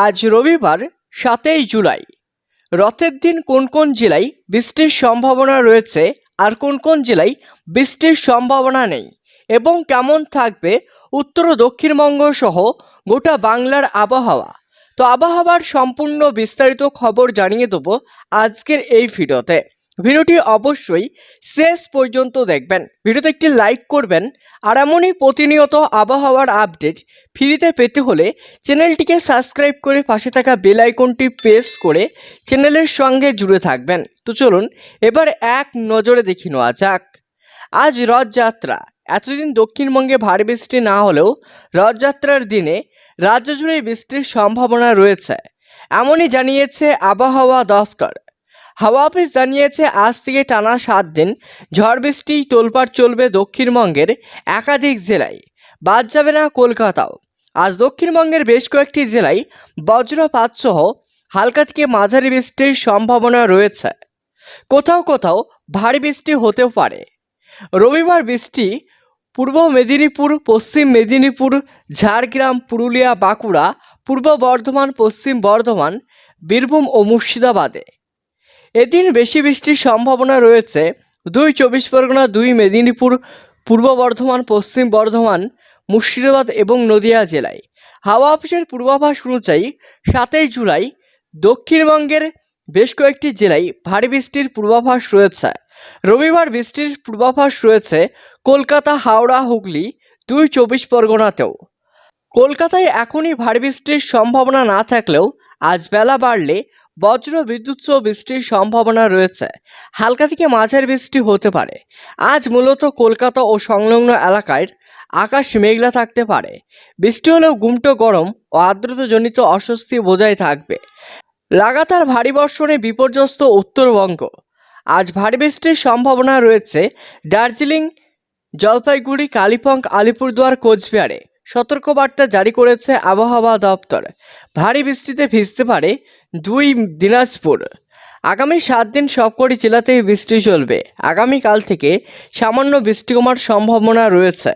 আজ রবিবার সাতই জুলাই। রথের দিন কোন কোন জেলায় বৃষ্টির সম্ভাবনা রয়েছে আর কোন কোন জেলায় বৃষ্টির সম্ভাবনা নেই এবং কেমন থাকবে উত্তর ও দক্ষিণবঙ্গ সহ গোটা বাংলার আবহাওয়া। তো আবহাওয়ার সম্পূর্ণ বিস্তারিত খবর জানিয়ে দেবো আজকের এই ভিডিওতে। ভিডিওটি অবশ্যই শেষ পর্যন্ত দেখবেন। ভিডিওতে একটি লাইক করবেন আর এমনই প্রতিনিয়ত আবহাওয়ার আপডেট ফ্রিতে পেতে হলে চ্যানেলটিকে সাবস্ক্রাইব করে পাশে থাকা বেল আইকনটি প্রেস করে চ্যানেলের সঙ্গে জুড়ে থাকবেন। তো চলুন এবার এক নজরে দেখি নেওয়া যাক। আজ রথযাত্রা। এতদিন দক্ষিণবঙ্গে ভারী বৃষ্টি না হলেও রথযাত্রার দিনে রাজ্য জুড়ে বৃষ্টির সম্ভাবনা রয়েছে, এমনই জানিয়েছে আবহাওয়া দফতর। হাওয়া অফিস জানিয়েছে, আজ থেকে টানা সাত দিন ঝড় বৃষ্টি তোলপাড় চলবে দক্ষিণবঙ্গের একাধিক জেলায়। বাদ যাবে না কলকাতাও। আজ দক্ষিণবঙ্গের বেশ কয়েকটি জেলায় বজ্রপাত সহ হালকা থেকে মাঝারি বৃষ্টির সম্ভাবনা রয়েছে। কোথাও কোথাও ভারী বৃষ্টি হতেও পারে। রবিবার বৃষ্টি পূর্ব মেদিনীপুর, পশ্চিম মেদিনীপুর, ঝাড়গ্রাম, পুরুলিয়া, বাঁকুড়া, পূর্ব বর্ধমান, পশ্চিম বর্ধমান, বীরভূম ও মুর্শিদাবাদে। এদিন বেশি বৃষ্টির সম্ভাবনা রয়েছে। দুই চব্বিশ পরগনা, দুই মেদিনীপুর, পূর্ব বর্ধমান, পশ্চিম বর্ধমান, মুর্শিদাবাদ এবং নদিয়া জেলায়। হাওয়া অফিসের পূর্বাভাস অনুযায়ী সাতই জুলাই দক্ষিণবঙ্গের বেশ কয়েকটি জেলায় ভারী বৃষ্টির পূর্বাভাস রয়েছে। রবিবার বৃষ্টির পূর্বাভাস রয়েছে কলকাতা, হাওড়া, হুগলি, দুই চব্বিশ পরগনাতেও। কলকাতায় এখনই ভারী বৃষ্টির সম্ভাবনা না থাকলেও আজ বেলা বাড়লে বজ্র বিদ্যুৎ সহ বৃষ্টির সম্ভাবনা রয়েছে। হালকা থেকে মাঝারি বৃষ্টি হতে পারে। আজ মূলত কলকাতা ও সংলগ্ন এলাকায় আকাশ মেঘলা থাকতে পারে। বৃষ্টি হলেও গুমটো গরম ও আর্দ্রতাজনিত অস্বস্তি বজায় থাকবে। লাগাতার ভারী বর্ষণে বিপর্যস্ত উত্তরবঙ্গ। আজ ভারী বৃষ্টির সম্ভাবনা রয়েছে দার্জিলিং, জলপাইগুড়ি, কালিম্পং, আলিপুরদুয়ার, কোচবিহারে। সতর্কবার্তা জারি করেছে আবহাওয়া দপ্তর। ভারী বৃষ্টিতে ভিজতে পারে দুই দিনাজপুর। আগামী সাত দিন সবকটি জেলাতেই বৃষ্টি চলবে। আগামীকাল থেকে সামান্য বৃষ্টি কমার সম্ভাবনা রয়েছে।